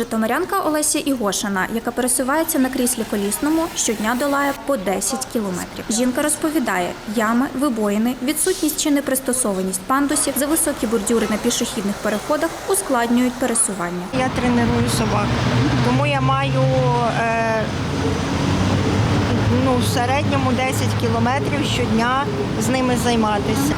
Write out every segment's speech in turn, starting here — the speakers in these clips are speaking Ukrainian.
Житомирянка Олеся Ігошина, яка пересувається на кріслі колісному, щодня долає по 10 кілометрів. Жінка розповідає, ями, вибоїни, відсутність чи непристосованість пандусів, зависокі бордюри на пішохідних переходах ускладнюють пересування. Я треную собак, тому я маю е, ну, в середньому 10 кілометрів щодня з ними займатися.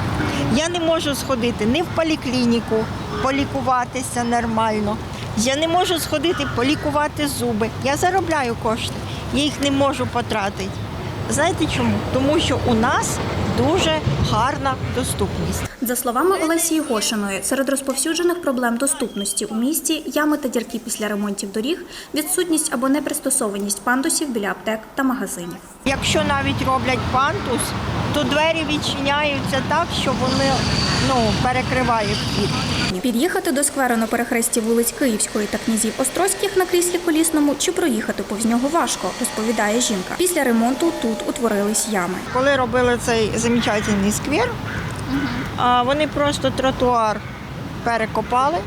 Я не можу сходити ні в поліклініку, полікуватися нормально. Я не можу сходити полікувати зуби. Я заробляю кошти, я їх не можу потратити. Знаєте чому? Тому що у нас дуже гарна доступність. За словами Олесі Ігошиної, серед розповсюджених проблем доступності у місті ями та дірки після ремонтів доріг, відсутність або непристосованість пандусів біля аптек та магазинів. Якщо навіть роблять пантус, то двері відчиняються так, що вони ну, перекриває вхід. Під'їхати до скверу на перехресті вулиць Київської та князів Острозьких на кріслі колісному чи проїхати повз нього важко, розповідає жінка. Після ремонту тут утворились ями. Коли робили цей замечательний сквер, а вони просто тротуар перекопали.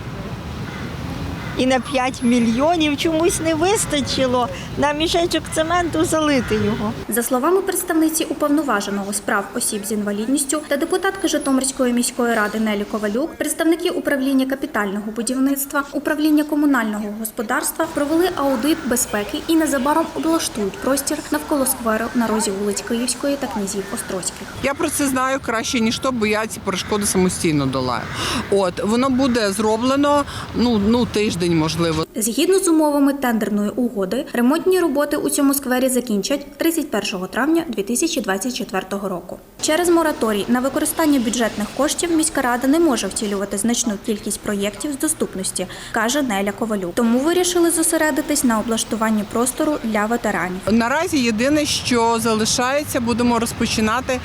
І на 5 мільйонів чомусь не вистачило на мішечок цементу залити його. За словами представниці уповноваженого справ осіб з інвалідністю та депутатки Житомирської міської ради Нелі Ковалюк, представники управління капітального будівництва, управління комунального господарства провели аудит безпеки і незабаром облаштують простір навколо скверу на розі вулиць Київської та князів Острозьких. Я про це знаю краще ніж то, бо я ці перешкоди самостійно долаю. От воно буде зроблено ну ну тиждень, можливо. Згідно з умовами тендерної угоди, ремонтні роботи у цьому сквері закінчать 31 травня 2024 року. Через мораторій на використання бюджетних коштів міська рада не може втілювати значну кількість проєктів з доступності, каже Неля Ковалюк. Тому вирішили зосередитись на облаштуванні простору для ветеранів. Наразі єдине, що залишається, будемо розпочинати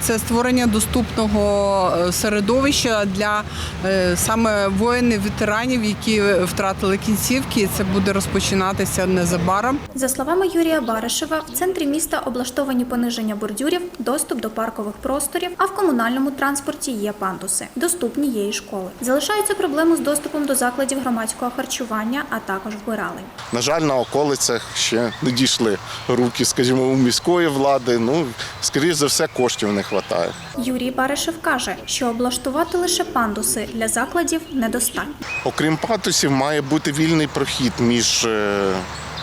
це створення доступного е, середовища для е, саме воїнів, ветеранів, які втратили кінцівки. І Це буде розпочинатися незабаром. За словами Юрія Баришева, в центрі міста облаштовані пониження бордюрів, доступ до паркових просторів, а в комунальному транспорті є пандуси. Доступні є і школи. Залишаються проблеми з доступом до закладів громадського харчування, а також вбиралень. На жаль, на околицях ще не дійшли руки, скажімо, у міської влади. Ну, скоріш за все, коштів не вистачає. Юрій Баришев каже, що облаштувати лише пандуси для закладів недостатньо. Окрім патусів, має бути вільний прохід між е,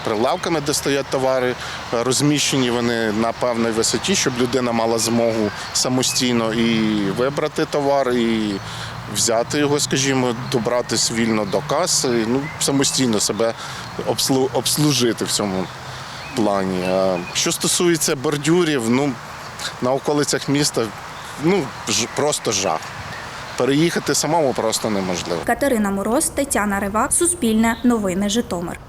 прилавками, де стоять товари. Розміщені вони на певній висоті, щоб людина мала змогу самостійно і вибрати товар, і взяти його, скажімо, добратись вільно до каси, ну, самостійно себе обслу- обслужити в цьому плані. Що стосується бордюрів, ну, на околицях міста ну, просто жах. Переїхати самому просто неможливо. Катерина Мороз, Тетяна Рива, Суспільне, Новини Житомир.